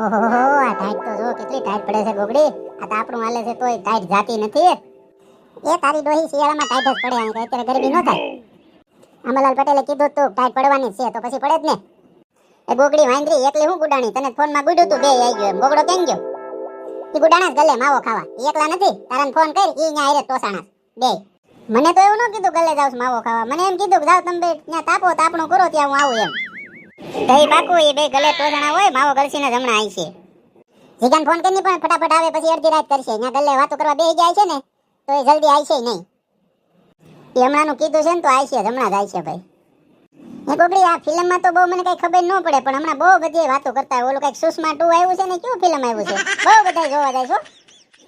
ઓહો આ ટાઈટ તો જો કેટલી ટાઈટ પડે છે ગોગડી આ તો હાલે છે તોય ટાઈટ જાતી નથી એ તારી ડોહી શિયાળામાં ટાઈટ જ પડે અહીં કે અત્યારે ગરમી ન થાય અમલાલ પટેલે કીધું તું ટાઈટ પડવાની છે તો પછી પડે જ ને એ ગોગડી વાંદરી એકલી હું ગુડાણી તને ફોનમાં ગુડ્યું તું બે આવી ગયો એમ ગોગડો કેમ ગયો એ ગુડાણા જ ગલે માવો ખાવા એકલા નથી તારાને ફોન કર ઈ ન્યા હારે તોસાણા બે મને તો એવું ન કીધું ગલે જાવ માવો ખાવા. મને એમ કીધું કે જાવ તમે ત્યાં તાપો, તાપણું કરો, ત્યાં હું આવું એમ. દહીં પાકું એ બે ગલે ટોસાણા હોય, માવો ગલસીને જમણા આવી છે. જીગાન ફોન કરી પણ ફટાફટ આવે, પછી અડધી રાત કરશે. ત્યાં ગલે વાતો કરવા બેસી જાય છે ને, તો એ જલ્દી આવશે નહીં. એ હમણાંનું કીધું છે ને, તો આવશે છે હમણાં જ આવશે ભાઈ. એ ગોગડી આ ફિલ્મમાં તો બહુ મને કઈ ખબર ન પડે, પણ હમણાં બહુ બધી વાતો કરતા ઓલું કંઈક સુષ્મા ટુ આવ્યું છે ને કયું ફિલ્મ આવ્યું છે? બહુ બધા જોવા જાય છો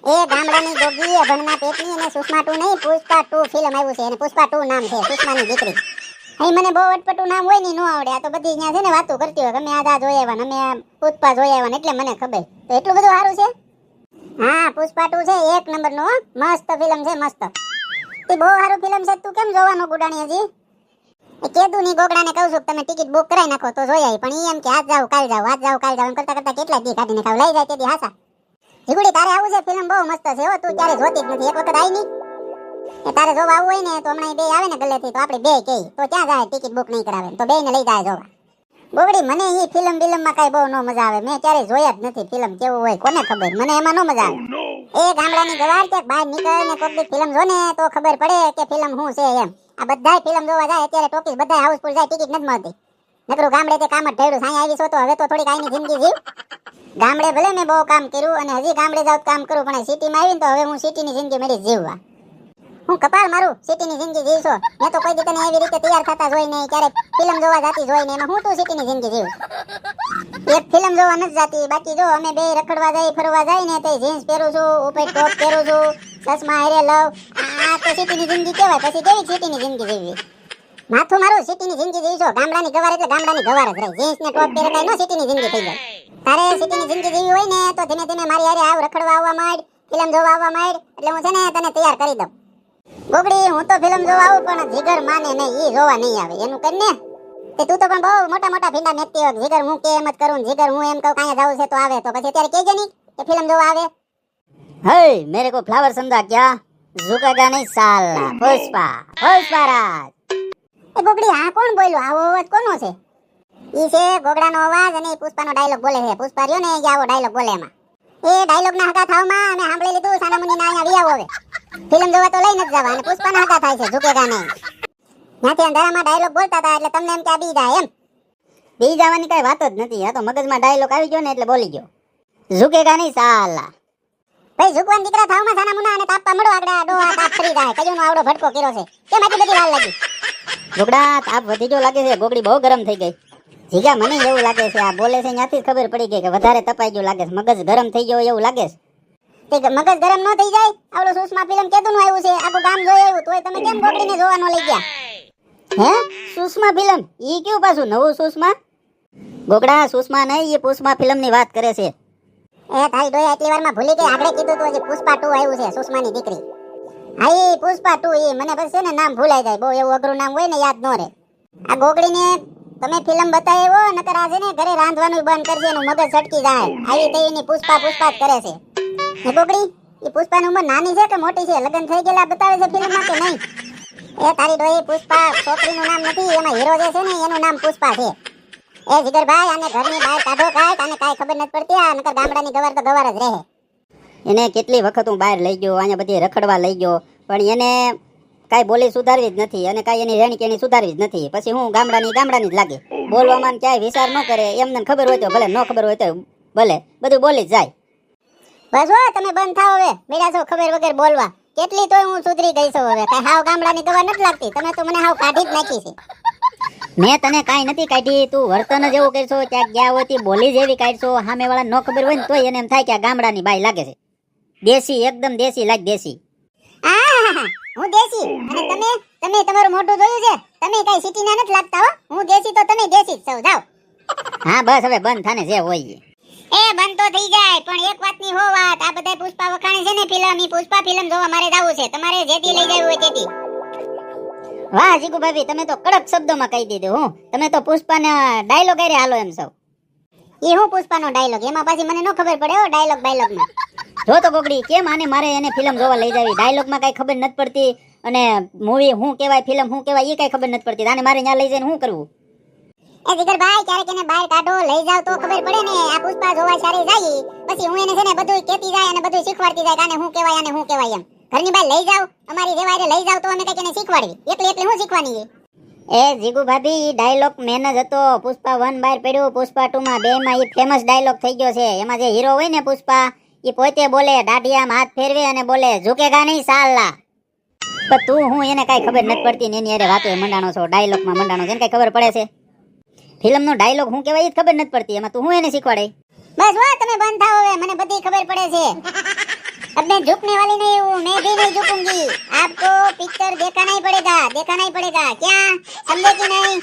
એ ગામડાની ગોગી ભણના પેટની અને સુષ્મા ટુ નહીં, પુષ્પા ટુ ફિલ્મ આવ્યું છે, અને પુષ્પા ટુ નામ છે, સુષ્માની દીકરી. અહીં મને બહુ અટપટું નામ હોય ને નો આવડે. આ તો બધી અહીંયા છે ને વાતો કરતી હોય. ગમે આદા જોઈ આવ્યા અમે પુષ્પા જોઈ આવ્યા એટલે મને ખબર. તો એટલું બધું સારું છે? હા પુષ્પા ટુ છે, એક નંબરનું મસ્ત ફિલ્મ છે, મસ્ત. તે બહુ સારું ફિલ્મ છે, તું કેમ જોવાનું ગુડાણી હજી? કીધું ની ગોગડાને કહું છું તમે ટિકિટ બુક કરાવી નાખો તો જોઈ આવી પણ એમ કે આજ જાવ કાલ જાવ આજ જાવ કાલ જાવ એમ કરતા કરતા કેટલા દી કાઢીને ખાવ? લઈ જાય તેથી હાસા જીગુડી, તારે આવું છે? ફિલ્મ બહુ મસ્ત છે હો. તું ક્યારે જોતી જ નથી. એક વખત આવી નહીં તારે જોવા આવવું હોય ને તો હમણાં બે આવે ને ગલ્લેથી તો આપણે બે કહી તો ક્યાં જાય ટિકિટ બુક નહીં કરાવે તો બે ને લઈ જાય જોવા. બોગડી મને એ ફિલ્મ બિલ્મમાં કઈ બહુ નો મજા આવે. મેં ક્યારેય જોયા જ નથી ફિલ્મ કેવું હોય કોને ખબર? મને એમાં નો મજા આવે. એ ગામડાની ગવાર કે બહાર નીકળે ને કોક ફિલ્મ જો ને તો ખબર પડે કે ફિલ્મ શું છે એમ. આ બધાય ફિલ્મ જોવા જાય અત્યારે ટોકીસ બધાય હાઉસફુલ જાય ટિકિટ નથી મળતી. નકરું ગામડે તે કામ જ ઢેડું સાંઈ આવી છો તો હવે તો થોડીક આઈની જિંદગી જીવ. ગામડે ભલે મેં બહુ કામ કર્યું અને હજી ગામડે જાવ કામ કરું પણ સિટીમાં આવીને તો હવે હું સિટીની જિંદગી મેળી જીવવા. હું કપાળ મારું, સિટીની જિંદગી જીવશો. મેં તો કોઈ દી તને એવી રીતે તૈયાર થતા જોઈ નહીં ક્યારે ફિલ્મ જોવા જાતી જોઈ નહીં હું તું સિટીની જિંદગી જીવ? એક ફિલ્મ જોવા નથી જાતી, બાકી જો અમે બે રખડવા જઈ ફરવા જાય ને તે જીન્સ પહેરું છું, ઉપર ટોપ પહેરું છું, ચશ્મા હેરે લવ આ તો સિટીની જિંદગી કહેવાય, પછી કેવી સિટીની જિંદગી જીવવી? માથું મારું, સિટીની જિંદગી જીવશો. ગામડાની ગવાર એટલે ગામડાની ગવાર જ રહી. જીન્સ ને ટોપ પહેરે કાંઈ નો સિટીની જિંદગી થઈ જાય. તારે સિટીની જિંદગી જીવવી હોય ને, તો ધીમે ધીમે મારી હારે આવ, રખડવા આવવા માંડ, ફિલ્મ જોવા આવવા માંડ, એટલે હું છે ને તને તૈયાર કરી દઉં. બબડી હું તો ફિલ્મ જોવા આવું પણ જીગર માને નહીં ઈ જોવા નહીં આવે. એનું કરીને તે તું તો પણ બહુ મોટા મોટા ભીંડા મેકતી હોત જીગર હું કે એમ જ કરું જીગર હું એમ કહું કાંઈ જવું છે તો આવે. તો પછી અત્યારે કહેજે નહીં કે ફિલ્મ જોવા આવે. હે મેરે કો ફ્લાવર સમજા ક્યા? ઝુકેગા નહીં સાલા. પુષ્પા પુષ્પા રાજ. એ ગોગડી આ કોણ બોલ્યો? આવો અવાજ કોનો છે? ઈ છે ગોગડાનો અવાજ અને પુષ્પાનો ડાયલોગ બોલે છે. પુષ્પા રહ્યો ને એ આવો ડાયલોગ બોલે એમાં. એ ડાયલોગ ના હકા થાવમાં અમે સાંભળી લીધું સાના મુનિના અહીંયા વિયાવો હવે. ફિલ્મ જોવા તો લઈ નથી જવા અને પુષ્પાના હતા થાય છે ઝુકેગા નહીં. ત્યાંથી અંધારામાં ડાયલોગ બોલતા હતા એટલે તમને એમ કે બી જાય એમ. બી જવાની કઈ વાત જ નથી. આ તો મગજમાં ડાયલોગ આવી ગયો ને એટલે બોલી ગયો. ઝુકેગા નહીં સાલા. ભાઈ, ઝુકવાન દીકરા થાવમાં સાના મુના અને તાપા મળો આગળ. ડોહા તાપ ફરી જાય. કજુનો આવડો ભટકો કર્યો છે. કેમ આટલી બધી વાર લાગી? ગોગડા તાપ વધી ગયો લાગે છે. ગોગડી બહુ ગરમ થઈ ગઈ. જીગા મને એવું લાગે છે. આ બોલે છે, ત્યાંથી ખબર પડી ગઈ કે વધારે તપાઈ ગયું લાગે છે. મગજ ગરમ થઈ ગયો એવું લાગે છે. મગજ ગરમ ન થઈ જાય, આવડું સુષ્મા ફિલ્મ કેદું આવ્યું છે, આખું ગામ જોઈ આવ્યું, તોય તમે કેમ ગોગડીને જોવાનો લઈ ગયા? હે? સુષ્મા ફિલ્મ? ઈ કયું પાછું, નવું સુષ્મા? ગોગડા સુષ્મા નહીં એ પુષ્પા ફિલ્મની વાત કરે છે. એ તારી ડોયા એટલી વારમાં ભૂલી ગઈ, આપણે કીધું તો જે પુષ્પા 2 આવ્યું છે, સુષ્માની દીકરી. હા ઈ પુષ્પા 2 એ મને બસ છે ને નામ ભૂલાઈ જાય, બહુ એવું અઘરું નામ હોય ને, યાદ ન રહે. આ ગોગડીને તમે ફિલ્મ બતાવ્યો, નકર આજે ને ઘરે રાંધવાનું બંધ કરજે, એનું મગજ છટકી જાય. આવી તે એની પુષ્પા પુષ્પા જ કરે છે. ને ગોગડી એ પુષ્પાની ઉંમર નાની છે કે મોટી છે? લગ્ન થઈ ગયેલા બતાવે છે ફિલ્મમાં કે નહીં? એ તારી ડોઈ પુષ્પા છોકરીનું નામ નથી, એમાં હીરો જે છે ને, એનું નામ પુષ્પા છે. એ જીગરભાઈ, આને ઘરની બહાર કાઢો કાઢ આને કાંઈ ખબર નથી પડતી, આ નકર ગામડાની ગવાર તો ગવાર જ રહે. એને કેટલી વખત હું બહાર લઈ ગયો, અહીંયા બધી રખડવા લઈ ગયો, પણ એને કાંઈ બોલી સુધારવી જ નથી, અને કાંઈ એની રહેણી કેણી સુધારવી જ નથી. પછી હું ગામડાની ગામડાની જ લાગે. બોલવામાં ક્યાંય વિચાર ન કરે, એમને ખબર હોય તો ભલે, ન ખબર હોય તો ભલે, બધું બોલી જ જાય. બસ હો તમે બંધ થાઓ હવે. મેળા છો ખબર વગર બોલવા. કેટલી તોય હું સુધરી ગઈ છું હવે. કાંઈ હાવ ગામડાની દવા નથી લાગતી. તમે તો મને હાવ કાઢી જ નાખી છે. મેં તને કાંઈ નથી કાઢી. તું વર્તન જ એવું કરશો ક્યાંક ગયા હોય બોલી જ એવી કાઢશો. સામે વાળા ન ખબર હોય ને તોય એને એમ થાય કે આ ગામડાની બાઈ લાગે છે. દેશી એકદમ દેશી લાગ દેશી. હું દેશી? અને તમે? તમે તમારું મોઢું જોયું છે? તમે કઈ સિટીના નથી લાગતા હો? હું દેશી તો તમે દેશી જ છો. જાઓ. હા બસ હવે બંધ થાને જે હોય એ. બંધ તો થઈ જાય પણ એક વાતની હો વાત આ બધા પુષ્પા વખાણી છે ને ફિલ્મ ઈ પુષ્પા ફિલ્મ જોવા મારે જવું છે. તમારે જેથી લઈ જવું હોય તેથી. વાહ જીગુ ભાભી તમે તો કડક શબ્દોમાં કહી દીધું હું. તમે તો પુષ્પાના ડાયલોગ હારે હાલો એમ સૌ એ હું પુષ્પાનો ડાયલોગ? એમાં પાછી મને ન ખબર પડે હો ડાયલોગ ડાયલોગમાં જો તો ગોગડી કેમ આને મારે એને ફિલ્મ જોવા લઈ જાવી? ડાયલોગમાં કાંઈ ખબર નથી પડતી અને મૂવી હું કહેવાય ફિલ્મ હું કહેવાય એ કાંઈ ખબર નથી પડતી. આને મારે ત્યાં લઈ જઈને શું કરવું? એ જીગરભાઈ ક્યારેક એને બહાર કાઢો, લઈ જાવ તો ખબર પડે ને, આ પુષ્પા જોવા સારી જાય. પછી હું એને છે ને બધું કેતી જાય અને બધું શીખવાડતી જાય કાને હું કહેવાય અને હું કહેવાય એમ. ઘરની બહાર લઈ જાવ અમારી હારે લઈ જાવ તો અમે કંઈક એને શીખવાડવી એટલે એટલે હું શીખવાની એ જીગુ ભાભી ડાયલોગ મેન જ હતો. પુષ્પા વન બહાર પડ્યું. પુષ્પા ટુ માં બે માં એ ફેમસ ડાયલોગ થઈ ગયો છે. એમાં જે હીરો હોય ને પુષ્પા એ પોતે બોલે, દાઢિયામાં હાથ ફેરવે અને બોલે ઝુકેગા નહીં સાલા. પણ તું હું એને કઈ ખબર નથી પડતી ને એની અરે વાતો મંડાણો છો ડાયલોગમાં મંડાણો છે, એને કઈ ખબર પડે છે? ફિલ્મનો ડાયલોગ હું કહેવાય એ જ ખબર નથી પડતી એમાં તું હું એને શીખવાડે બસ વાહ તમે બંધ થાઓ હવે મને બધી ખબર પડે છે अब मैं झुकने वाली नहीं हूँ मैं भी नहीं झुकूंगी आपको पिक्चर देखना ही पड़ेगा देखना ही पड़ेगा क्या समझे कि नहीं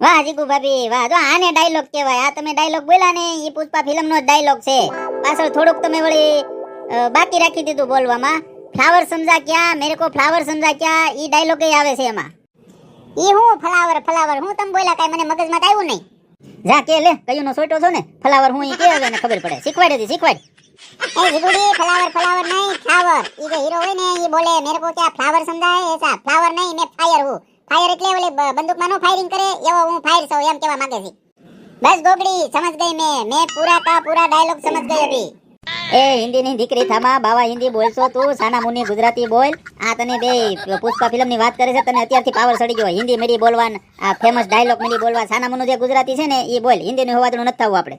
વાહ જીગુ ભાભી વાહ જો આને ડાયલોગ કહેવાય આ તમે ડાયલોગ બોલ્યા ને એ પુષ્પા ફિલ્મનો જ ડાયલોગ છે પાછળ થોડુંક તમે વળી અ, બાકી રાખી દીધું બોલવામાં ફ્લાવર સમજા ક્યાં મેરે કો ફ્લાવર સમજા ક્યાં ઈ ડાયલોગ આવે છે એમાં એ હું ફલાવર ફલાવર. હું તમ બોલ્યા કાઈ મને મગજમાં તો આવ્યું નહીં. જા કે લે કયું નો સોટો છો ને ફલાવર હું કે હવે ને ખબર પડે. શીખવાડે દી શીખવાડ. એ જીગુડી ફલાવર ફલાવર નહીં ફ્લાવર. ઈ જે હીરો હોય ને ઈ બોલે મેરે કો ક્યા ફ્લાવર સમજાય? એસા ફ્લાવર નહીં મે ફાયર હું. ફાયર એટલે ઓલે બંદૂકમાં નો ફાયરિંગ કરે એવો હું ફાયર છું એમ કેવા માંગે છે. બસ ગોગડી સમજ ગઈ મે. મે પૂરા કા પૂરા ડાયલોગ સમજ ગઈ અભી. એ હિન્દી ની દીકરી થામા બાવા હિન્દી બોલશો તું સાના મુની ગુજરાતી બોલ આ તને બે પુષ્પા ફિલ્મ ની વાત કરે છે તને અત્યારથી પાવર સડી ગયો હિન્દી મેડી બોલવાન આ ફેમસ ડાયલોગ મેડી બોલવા સાના મુનું જે ગુજરાતી છે ને એ બોલ હિન્દી નું હોવાતું નથી થવું આપણે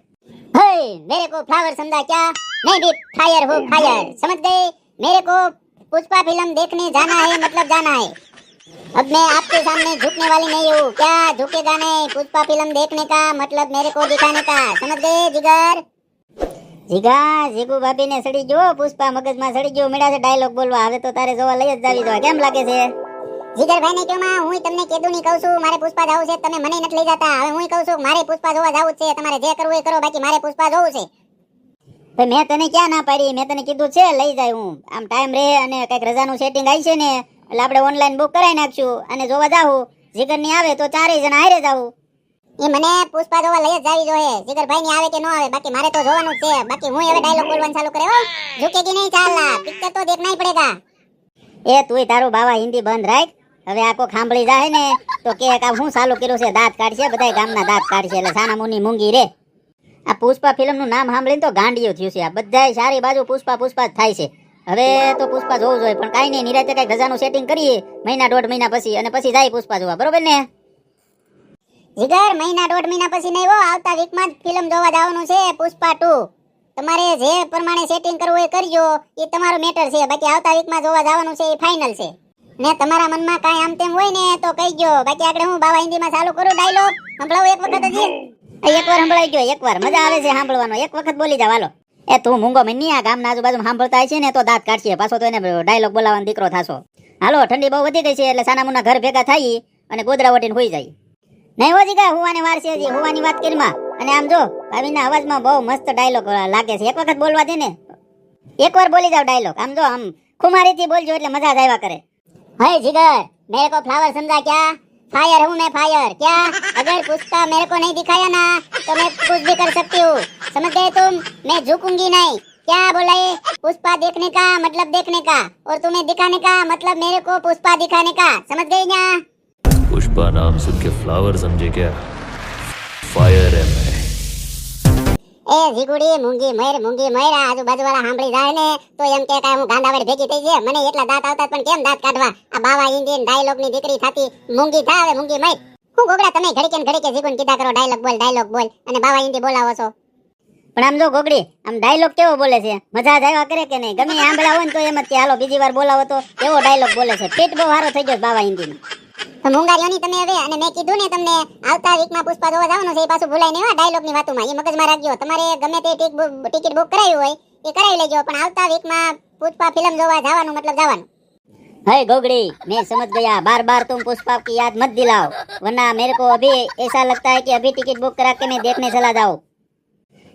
हे मेरे को फ्लावर समझा क्या नहीं भी फायर हूँ फायर समझ गए मेरे को पुष्पा फिल्म देखने जाना है मतलब जाना है अब मैं आपके सामने झुकने वाली नहीं हूँ क्या झुकेगा नहीं पुष्पा फिल्म देखने का मतलब मेरे को दिखाने का समझ गए जिगर જીગા જીગુ ભાભી ને સડી ગયો પુષ્પા મગજમાં સડી ગયો મેળા છે ડાયલોગ બોલવા. હવે તો તારે જોવા લઈ જ જાવી જોવા કેમ લાગે છે? જીગર ભાઈ ને કહું માં હું તમને કીધું નહીં કહું છું મારે પુષ્પા જવું છે તમે મને નથી લઈ જતા. હવે હું કહું છું મારે પુષ્પા જોવા જવું છે તમારે જે કરવું એ કરો બાકી મારે પુષ્પા જોવું છે. તો મેં તને ક્યાં ના પાડી? મેં તને કીધું છે લઈ જાય હું. આમ ટાઈમ રહે અને કંઈક રજાનું સેટિંગ આવી છે ને એટલે આપણે ઓનલાઈન બુક કરાવી નાખશું અને જોવા જાવું જીગરની આવે તો ચારેય જણા હારે જાવું. એ મને પુષ્પા જોવા લઈ જાવી જોઈએ જીગરભાઈ ની આવે કે ન આવે, બાકી મારે તો જોવાનું છે. બાકી હું હવે ડાયલોગ બોલવાનું ચાલુ કરે હો. ઝુકેગી નહીં ચાલના પિક્ચર તો દેખના હી પડેગા એ તુંય તારું બાવા હિન્દી બંધ રાખ. હવે આખો ખાંભળી જાય ને, તો કે આ હું સાલું કર્યું છે, દાંત કાઢશે બધા ગામના દાંત કાઢશે, એટલે સાના મુની મૂંગી રે. આ પુષ્પા ફિલ્મનું નામ સાંભળીને તો ગાંડિયું થયું છે. આ બધા સારી બાજુ પુષ્પા પુષ્પા જ થાય છે. હવે તો પુષ્પા જોવું જોઈએ, પણ કાંઈ નહીં, નિરાતે કાંઈ ગજાનું સેટિંગ કરીએ, મહિના દોઢ મહિના પછી, અને પછી જાય પુષ્પા જોવા. બરોબર ને? જીગર, મહિના દોઢ મહિના પછી નહીં આવતા વીકમાં જ ફિલ્મ જોવા જવાનું છે, પુષ્પા ટુ. તમારે જે પ્રમાણે સેટિંગ કરવું એ કરજો, એ તમારો મેટર છે. બાકી આવતા વીકમાં જોવા જવાનું છે, એ ફાઇનલ છે. ને તમારા મનમાં કાંઈ આમ તેમ હોય ને, તો કહીજો બાકી આગળ હું બાવા હિન્દીમાં ચાલુ કરું ડાયલોગ સંભળાવું એક વખત જ એકવાર સંભળાઈ ગયો એકવાર મજા આવે છે સાંભળવાનો. એક વખત બોલી જાવ હાલો. એ તું મૂંગો મની આ ગામના આજુબાજુ સાંભળતા છે ને, તો દાંત કાઢશે. પાછો તો એને ડાયલોગ બોલાવવાનો દીકરો થાશો. હાલો, ઠંડી બહુ વધી ગઈ છે, એટલે સાના મુના ઘર ભેગા થઈ અને ગોદરા વટીને હોઈ જાય. નહીં હો જીગા હુવાની વાર છે હજી હુવાની વાત કરીમાં અને આમ જો ભાભીના અવાજમાં બહુ મસ્ત ડાયલોગ લાગે છે એક વખત બોલવા દે ને એકવાર બોલી જાવ ડાયલોગ આમ જો આમ ખુમારીથી બોલજો એટલે મજા જ આવ્યા કરે है जिगर मेरे को फ्लावर समझा क्या फायर हूँ मैं फायर क्या अगर पुष्पा मेरे को नहीं दिखाया ना तो मैं कुछ भी कर सकती हूँ समझ गए तुम मैं झुकूंगी नहीं क्या बोला ये पुष्पा देखने का मतलब देखने का और तुम्हें दिखाने का मतलब मेरे को पुष्पा दिखाने का समझ गई क्या પુષ્પા નામ સુન કે ફ્લાવર સમજે ગયા ફાયર એમ એ ઝીગુડી મૂંગી મયર મૂંગી મયર આજુબાજુ વાળા સાંભળી જાય ને તો એમ કે કાય હું ગાંડાવર ભેગી થઈ જાય મને એટલા દાંત આવતા પણ કેમ દાંત કાઢવા? આ બાવા ઇન્ડિયન ડાયલોગની દીકરી થાતી. મૂંગી થા હવે મૂંગી મયર. હું ગોગડા તમે ઘડીકે ઘડીકે ઝીગુન કીધા કરો ડાયલોગ બોલ ડાયલોગ બોલ અને બાવા ઇન્ડી બોલાવો છો. પણ આમ જો ગોગડી આમ ડાયલોગ કેવો બોલે છે? મજા જ આવ્યા કરે કે નહીં? ગમે આંબળા હોય ને તો એમ જ કે હાલો બીજી વાર બોલાવો તો. એવો ડાયલોગ બોલે છે. પેટ બહુ સારો થઈ ગયો બાવા હિન્દીમાં તો મુંગારીઓ ની તમે હવે, અને મેં કીધું ને તમને, આવતા વીકમાં પુષ્પા જોવા જવાનું છે, એ પાછું ભૂલાય નહીં ડાયલોગની વાતોમાં. એ મગજમાં રાખજો. તમારે ગમે તે ટિકિટ બુક કરાવી હોય, એ કરાવી લેજો, પણ આવતા વીકમાં પુષ્પા ફિલ્મ જોવા જવાનું, મતલબ જવાનું. હે ગોગડી, મેં સમજ ગયા. બાર બાર તુમ પુષ્પા કી યાદ મત દિલાઓ વરના મેરે કો અભી એસા લગતા હે કે અભી ટિકિટ બુક કરા કે મેં દેખને ચલા જાઉં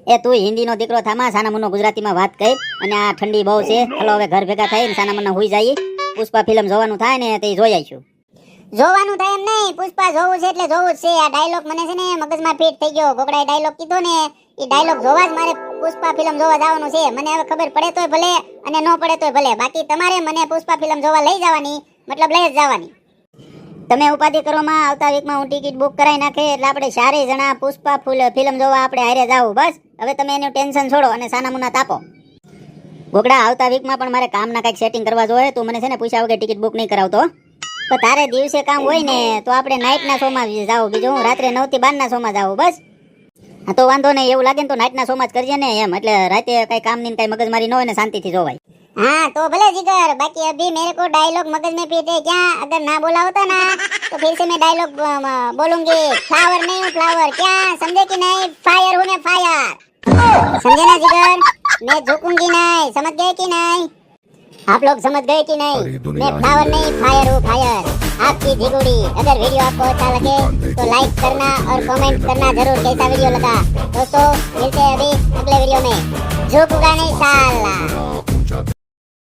એ તું હિન્દી નો દીકરો થામા, સાનામુનો ગુજરાતીમાં વાત કઈ અને આ ઠંડી બહુ છે. ચલો હવે ઘર ભેગા થઈને સાનામુના હોઈ જાય પુષ્પા ફિલ્મ જોવાનું થાય ને, તે જોઈ આવીશું. જોવાનું થાય એમ નહીં, પુષ્પા જોવું છે એટલે જોવું જ છે. આ ડાયલોગ મને છે ને મગજમાં ફિટ થઈ ગયો. ગોગડાએ ડાયલોગ કીધો ને, એ ડાયલોગ જોવા જ મારે પુષ્પા ફિલ્મ જોવા જવાનું છે. મને હવે ખબર પડે તોય ભલે અને ન પડે તોય ભલે. બાકી તમારે મને પુષ્પા ફિલ્મ જોવા લઈ જવાની, મતલબ લઈ જ જવાની. તમે ઉપાધિ કરવામાં આવતા વીકમાં હું ટિકિટ બુક કરાવી નાખે એટલે આપણે ચારે જણા પુષ્પા ફૂલ ફિલ્મ જોવા આપણે હારે જાવું. બસ, હવે તમે એનું ટેન્શન છોડો અને સાનામુના તાપો. ગોગડા, આવતા વીકમાં પણ મારે કામના કંઈક સેટિંગ કરવા જોઈએ. તું મને છે ને પૂછ્યા વગર ટિકિટ બુક નહીં કરાવતો. પણ તારે દિવસે કામ હોય ને તો આપણે નાઇટના શોમાં જાવ બીજું હું રાત્રે નવ થી બારના શોમાં જાઉં બસ હા તો વાંધો નહીં એવું લાગે ને તો નાઇટના શોમાં જ કરજે ને એમ એટલે રાતે કઈ કામ ની કઈ મગજમારી ન હોય ને શાંતિથી જોવાય हाँ तो भले जिगर बाकी अभी मेरे को डायलॉग मगज में फिट है क्या अगर ना बोला होता ना तो फिर से मैं डायलॉग बोलूंगी फ्लावर नहीं हूँ फ्लावर क्या समझे कि नहीं फायर हूँ मैं फायर समझे ना जिगर मैं झुकूंगी नहीं समझ गए कि नहीं आप लोग समझ गए कि नहीं अरे दुनिया मैं फ्लावर नहीं फायर हूँ फायर आपकी झिगुड़ी अगर वीडियो आपको अच्छा लगे तो लाइक करना और कमेंट करना जरूर कैसा वीडियो लगा दोस्तों मिलते हैं अभी अगले वीडियो में झुकूंगा नहीं साला